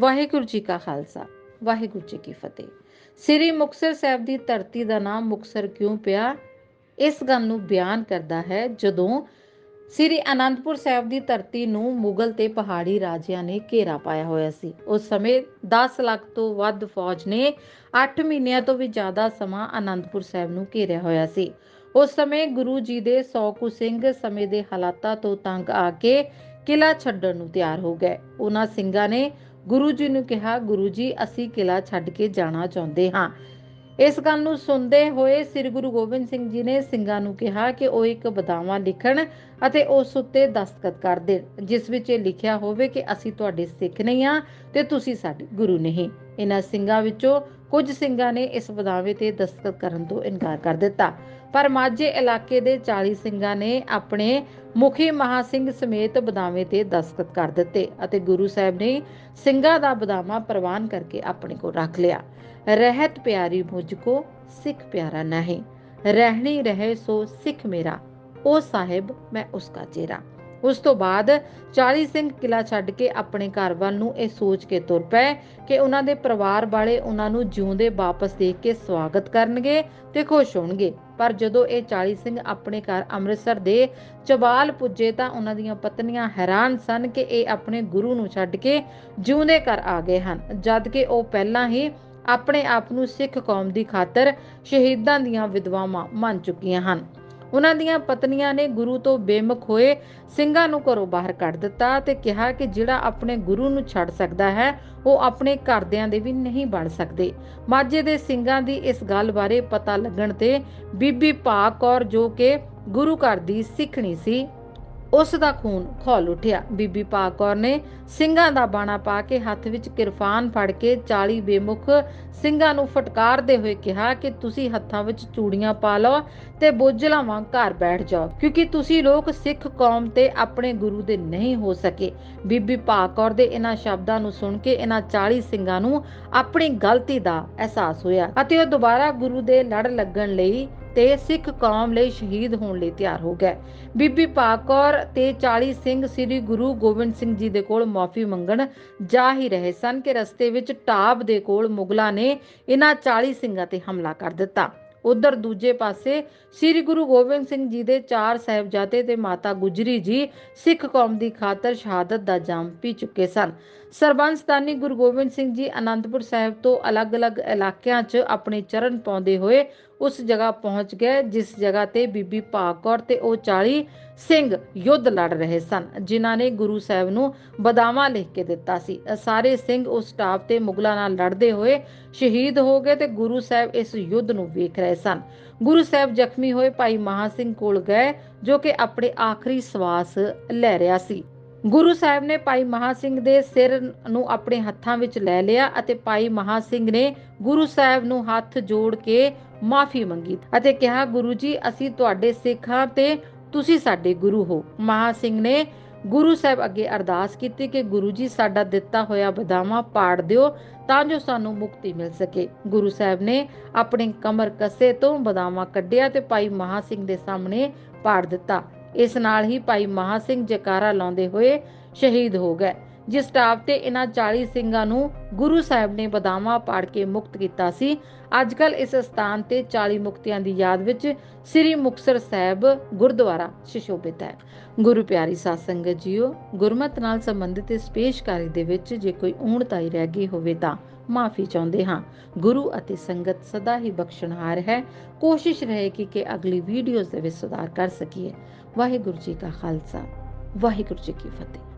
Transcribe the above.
ਵਾਹਿਗੁਰੂ ਜੀ ਕਾ ਖਾਲਸਾ, ਵਾਹਿਗੁਰੂ ਜੀ ਕੀ ਫਤਿਹ। ਸ੍ਰੀ ਮੁਕਤਸਰ ਸਾਹਿਬ ਦੀ ਧਰਤੀ ਦਾ ਨਾਮ ਮੁਕਤਸਰ ਕਿਉਂ ਪਿਆ? ਇਸ ਗੱਲ ਨੂੰ ਬਿਆਨ ਕਰਦਾ ਹੈ ਜਦੋਂ ਸ੍ਰੀ ਅਨੰਦਪੁਰ ਸਾਹਿਬ ਦੀ ਧਰਤੀ ਨੂੰ ਮੁਗਲ ਤੇ ਪਹਾੜੀ ਰਾਜਿਆਂ ਨੇ ਘੇਰਾ ਪਾਇਆ ਹੋਇਆ ਸੀ। ਉਸ ਸਮੇਂ 10 ਲੱਖ ਤੋਂ ਵੱਧ ਫੌਜ ਨੇ 8 ਮਹੀਨਿਆਂ ਤੋਂ ਵੀ ਜ਼ਿਆਦਾ ਸਮਾਂ ਅਨੰਦਪੁਰ ਸਾਹਿਬ ਨੂੰ ਘੇਰਿਆ ਹੋਇਆ ਸੀ। ਉਸ ਸਮੇਂ ਗੁਰੂ ਜੀ ਦੇ 100 ਕੁ ਸਿੰਘ ਸਮੇਂ ਦੇ ਹਾਲਾਤਾਂ ਤੋਂ ਤੰਗ ਆ ਕੇ ਕਿਲਾ ਛੱਡਣ ਨੂੰ ਤਿਆਰ ਹੋ ਗਏ। ਉਹਨਾਂ ਸਿੰਘਾਂ ਨੇ ਗੁਰੂ ਜੀ ਨੂੰ ਕਿਹਾ, ਗੁਰੂ ਜੀ, ਅਸੀਂ ਕਿਲਾ ਛੱਡ ਕੇ ਜਾਣਾ ਚਾਹੁੰਦੇ ਹਾਂ। ਇਸ ਗੱਲ ਨੂੰ ਸੁਣਦੇ ਹੋਏ ਸ੍ਰੀ ਗੁਰੂ ਗੋਬਿੰਦ ਸਿੰਘ ਜੀ ਨੇ ਸਿੰਘਾਂ ਨੂੰ ਕਿਹਾ ਕਿ ਉਹ ਇੱਕ ਬਦਾਵਾ ਲਿਖਣ ਅਤੇ ਉਸ ਉੱਤੇ ਦਸਤਖਤ ਕਰ ਦੇਣ, ਜਿਸ ਵਿੱਚ ਇਹ ਲਿਖਿਆ ਹੋਵੇ ਕਿ ਅਸੀਂ ਤੁਹਾਡੇ ਸਿੱਖ ਨਹੀਂ ਹਾਂ ਤੇ ਤੁਸੀਂ ਸਾਡੇ ਗੁਰੂ ਨਹੀਂ। ਇਹਨਾਂ ਸਿੰਘਾਂ ਵਿੱਚੋਂ ਕੁਝ ਸਿੰਘਾਂ ਨੇ ਇਸ ਬਦਾਵੇ ਤੇ ਦਸਤਖਤ ਕਰਨ ਤੋਂ ਇਨਕਾਰ ਕਰ ਦਿੱਤਾ। ਪਰ ਮਾਝੇ ਇਲਾਕੇ ਦੇ 40 ਸਿੰਘਾਂ ਨੇ ਆਪਣੇ ਮੁਖੀ ਮਹਾ ਸਿੰਘ ਸਮੇਤ ਬਦਾਵੇ ਤੇ ਦਸਤਖਤ ਕਰ ਦਿੱਤੇ ਅਤੇ ਗੁਰੂ ਸਾਹਿਬ ਨੇ ਸਿੰਘਾਂ ਦਾ ਬਦਾਮਾ ਪ੍ਰਵਾਨ ਕਰਕੇ ਆਪਣੇ ਕੋਲ ਰੱਖ ਲਿਆ। ਰਹਿਤ ਪਿਆਰੀ ਮੁਝ ਕੋ ਸਿੱਖ ਪਿਆਰਾ ਨਹੀਂ, ਰਹਿਣੀ ਰਹੇ ਸੋ ਸਿੱਖ ਮੇਰਾ, ਉਹ ਸਾਹਿਬ ਮੈਂ ਉਸਕਾ ਚਿਹਰਾ ਉਸ ਤੋਂ ਬਾਅਦ 40 ਸਿੰਘ ਕਿਲਾ ਛੱਡ ਕੇ ਆਪਣੇ ਘਰ ਵੱਲ ਨੂੰ ਇਹ ਸੋਚ ਕੇ ਤੁਰ ਪਏ ਕਿ ਉਹਨਾਂ ਦੇ ਪਰਿਵਾਰ ਵਾਲੇ ਉਹਨਾਂ ਨੂੰ ਜਿਉਂਦੇ ਵਾਪਸ ਦੇਖ ਕੇ ਸਵਾਗਤ ਕਰਨਗੇ ਤੇ ਖੁਸ਼ ਹੋਣਗੇ। ਪਰ ਜਦੋਂ ਇਹ 40 ਸਿੰਘ ਆਪਣੇ ਘਰ ਅੰਮ੍ਰਿਤਸਰ ਦੇ ਚਬਾਲ ਪੁੱਜੇ ਤਾਂ ਉਹਨਾਂ ਦੀਆਂ ਪਤਨੀਆਂ ਹੈਰਾਨ ਸਨ ਕਿ ਇਹ ਆਪਣੇ ਗੁਰੂ ਨੂੰ ਛੱਡ ਕੇ ਜਿਉਂਦੇ ਘਰ ਆ ਗਏ ਹਨ, ਜਦ ਕਿ ਉਹ ਪਹਿਲਾਂ ਹੀ ਆਪਣੇ ਆਪ ਨੂੰ ਸਿੱਖ ਕੌਮ ਦੀ ਖਾਤਰ ਸ਼ਹੀਦਾਂ ਦੀਆਂ ਵਿਧਵਾਵਾਂ ਮੰਨ ਚੁੱਕੀਆਂ ਹਨ। ਉਹਨਾਂ ਦੀਆਂ ਪਤਨੀਆਂ ਨੇ ਗੁਰੂ ਤੋਂ ਬੇਮੁਖ ਹੋਏ ਸਿੰਘਾਂ ਨੂੰ ਘਰੋਂ ਬਾਹਰ ਕੱਢ ਦਿੱਤਾ ਤੇ ਕਿਹਾ ਕਿ ਜਿਹੜਾ ਆਪਣੇ ਗੁਰੂ ਨੂੰ ਛੱਡ ਸਕਦਾ ਹੈ, ਉਹ ਆਪਣੇ ਘਰਦਿਆਂ ਦੇ ਵੀ ਨਹੀਂ ਬਣ ਸਕਦੇ। ਮਾਝੇ ਦੇ ਸਿੰਘਾਂ ਦੀ ਇਸ ਗੱਲ ਬਾਰੇ ਪਤਾ ਲੱਗਣ ਤੇ ਬੀਬੀ ਭਾਗ ਕੌਰ ਜੋ ਕਿ ਗੁਰੂ ਘਰ ਦੀ ਸਿੱਖਣੀ ਸੀ ਉਸ ਦਾ ਖੂਨ ਖੌਲ ਉੱਠਿਆ। ਬੀਬੀ ਭਾਗ ਕੌਰ ਨੇ ਸਿੰਘਾਂ ਦਾ ਬਾਣਾ ਪਾ ਕੇ ਹੱਥ ਵਿੱਚ ਕਿਰਪਾਨ ਫੜ ਕੇ 40 ਬੇਮੁਖ ਸਿੰਘਾਂ ਨੂੰ ਫਟਕਾਰਦੇ ਹੋਏ ਕਿਹਾ ਕਿ ਤੁਸੀਂ ਹੱਥਾਂ ਵਿੱਚ ਚੂੜੀਆਂ ਪਾ ਲਓ ਤੇ ਬੋਝਲਾਂ ਵਾਂਗ ਘਰ ਬੈਠ ਜਾਓ, ਕਿਉਂਕਿ ਤੁਸੀਂ ਲੋਕ ਸਿੱਖ ਕੌਮ ਤੇ ਆਪਣੇ ਗੁਰੂ ਦੇ ਨਹੀਂ ਹੋ ਸਕੇ। ਬੀਬੀ ਭਾਗ ਕੌਰ ਦੇ ਇਹਨਾਂ ਸ਼ਬਦਾਂ ਨੂੰ ਸੁਣ ਕੇ ਇਹਨਾਂ 40 ਸਿੰਘਾਂ ਨੂੰ ਆਪਣੀ ਗਲਤੀ ਦਾ ਅਹਿਸਾਸ ਹੋਇਆ ਅਤੇ ਉਹ ਦੁਬਾਰਾ ਗੁਰੂ ਦੇ ਲੜ ਲੱਗਣ ਲਈ ਤੇ ਸਿੱਖ ਕੌਮ ਲਈ ਸ਼ਹੀਦ ਹੋਣ ਲਈ ਤਿਆਰ ਹੋ ਗਏ। ਬੀਬੀ ਭਾਗ ਤੇ 40 ਸਿੰਘ ਸ੍ਰੀ ਗੁਰੂ ਗੋਬਿੰਦ ਸਿੰਘ ਜੀ ਦੇ ਕੋਲ ਮਾਫੀ ਮੰਗਣ ਜਾ ਹੀ ਰਹੇ ਸਨ ਕਿ ਰਸਤੇ ਵਿੱਚ ਟਾਬ ਦੇ ਕੋਲ ਮੁਗਲਾਂ ਨੇ ਇਹਨਾਂ 40 ਸਿੰਘਾਂ ਤੇ ਹਮਲਾ ਕਰ ਦਿੱਤਾ। ਉਧਰ ਦੂਜੇ ਪਾਸੇ ਸ੍ਰੀ ਗੁਰੂ ਗੋਬਿੰਦ ਸਿੰਘ ਜੀ ਦੇ ਚਾਰ ਸਾਹਿਬਜ਼ਾਦੇ ਤੇ ਮਾਤਾ ਗੁਜਰੀ ਜੀ ਸਿੱਖ ਕੌਮ ਦੀ ਖਾਤਰ ਸ਼ਹਾਦਤ ਦਾ ਜਾਮ ਪੀ ਚੁੱਕੇ ਸਨ। ਸਰਬੰਸਦਾਨੀ ਗੁਰੂ ਗੋਬਿੰਦ ਸਿੰਘ ਜੀ ਅਨੰਦਪੁਰ ਸਾਹਿਬ ਤੋਂ ਅਲੱਗ-ਅਲੱਗ ਇਲਾਕਿਆਂ 'ਚ ਆਪਣੇ ਚਰਨ ਪਾਉਂਦੇ ਹੋਏ ਉਸ ਜਗ੍ਹਾ ਪਹੁੰਚ ਗਏ, ਜਿਸ ਜਗ੍ਹਾ ਤੇ ਬੀਬੀ ਭਾਗ ਤੇ ਉਹ 40 ਸਿੰਘ ਯੁੱਧ ਲੜ ਰਹੇ ਸਨ, ਜਿਨ੍ਹਾਂ ਨੇ ਗੁਰੂ ਸਾਹਿਬ ਨੂੰ ਬਦਾਵਾ ਲਿਖ ਕੇ ਦਿੱਤਾ ਸੀ। ਸਾਰੇ ਸਿੰਘ ਉਸ ਟਾਪ ਤੇ ਮੁਗਲਾਂ ਨਾਲ ਲੜਦੇ ਹੋਏ ਸ਼ਹੀਦ ਹੋ ਗਏ ਤੇ ਗੁਰੂ ਸਾਹਿਬ ਇਸ ਯੁੱਧ ਨੂੰ ਵੇਖ ਰਹੇ ਸਨ। ਗੁਰੂ ਸਾਹਿਬ ਜ਼ਖਮੀ ਹੋਏ ਭਾਈ ਮਹਾ ਸਿੰਘ ਕੋਲ ਗਏ, ਜੋ ਕਿ ਆਪਣੇ ਆਖਰੀ ਸਵਾਸ ਲੈ ਰਿਹਾ ਸੀ। ਗੁਰੂ ਸਾਹਿਬ ਨੇ ਭਾਈ ਮਹਾ ਸਿੰਘ ਦੇ ਸਿਰ ਨੂੰ ਆਪਣੇ ਹੱਥਾਂ ਵਿੱਚ ਲੈ ਲਿਆ ਅਤੇ ਭਾਈ ਮਹਾ ਸਿੰਘ ਨੇ ਗੁਰੂ ਸਾਹਿਬ ਨੂੰ ਹੱਥ ਜੋੜ ਕੇ ਮਾਫੀ ਮੰਗੀ ਅਤੇ ਕਿਹਾ, ਗੁਰੂ ਜੀ, ਅਸੀਂ ਤੁਹਾਡੇ ਸਿੱਖਾਂ ਤੇ ਤੁਸੀਂ ਸਾਡੇ ਗੁਰੂ ਹੋ। ਮਹਾ ਸਿੰਘ ਨੇ ਗੁਰੂ ਸਾਹਿਬ ਅੱਗੇ ਅਰਦਾਸ ਕੀਤੀ ਕਿ ਗੁਰੂ ਜੀ, ਸਾਡਾ ਦਿੱਤਾ ਹੋਇਆ ਬਦਾਵਾ ਪਾੜ ਦਿਓ ਤਾਂ ਜੋ ਸਾਨੂੰ ਮੁਕਤੀ ਮਿਲ ਸਕੇ। ਗੁਰੂ ਸਾਹਿਬ ਨੇ ਆਪਣੇ ਕਮਰ ਕੱਸੇ ਤੋਂ ਬਦਾਵਾ ਕੱਢਿਆ ਤੇ ਭਾਈ ਮਹਾ ਸਿੰਘ ਦੇ ਸਾਹਮਣੇ ਪਾੜ ਦਿੱਤਾ। ਇਸ ਨਾਲ ਹੀ ਭਾਈ ਮਹਾ ਸਿੰਘ ਜਕਾਰਾ ਲਾਉਂਦੇ ਹੋਏ ਸ਼ਹੀਦ ਹੋ ਗਏ। ਜਿਸ ਟਾਪ ਤੇ ਇਹਨਾਂ 40 ਸਿੰਘਾਂ ਨੂੰ ਗੁਰੂ ਸਾਹਿਬ ਨੇ ਬਦਾਵਾ ਪਾੜ ਕੇ ਮੁਕਤ ਕੀਤਾ ਸੀ। ਅੱਜਕੱਲ ਇਸ ਸਥਾਨ ਤੇ 40 ਮੁਕਤਿਆਂ ਦੀ ਯਾਦ ਵਿੱਚ ਸ੍ਰੀ ਮੁਕਤਸਰ ਸਾਹਿਬ ਗੁਰਦੁਆਰਾ ਸ਼ਿਸ਼ੋਭਿਤ ਹੈ। ਗੁਰੂ ਪਿਆਰੀ ਸਾਧ ਸੰਗਤ ਜੀਓ, ਗੁਰਮਤ ਨਾਲ ਸੰਬੰਧਿਤ ਇਸ ਪੇਸ਼ਕਾਰੀ ਦੇ ਵਿੱਚ ਜੇ ਕੋਈ ਊਣਤਾਈ ਰਹਿ ਗਈ ਹੋਵੇ ਤਾਂ ਮਾਫੀ ਚਾਹੁੰਦੇ ਹਾਂ। ਗੁਰੂ ਅਤੇ ਸੰਗਤ ਸਦਾ ਹੀ ਬਖਸ਼ਣਹਾਰ ਹੈ। ਕੋਸ਼ਿਸ਼ ਰਹੇਗੀ ਕਿ ਅਗਲੀ ਵੀਡੀਓਜ਼ ਦੇ ਵਿੱਚ ਸੁਧਾਰ ਕਰ ਸਕੀਏ। ਵਾਹਿਗੁਰੂ ਜੀ ਕਾ ਖਾਲਸਾ, ਵਾਹਿਗੁਰੂ ਜੀ ਕੀ ਫਤਿਹ।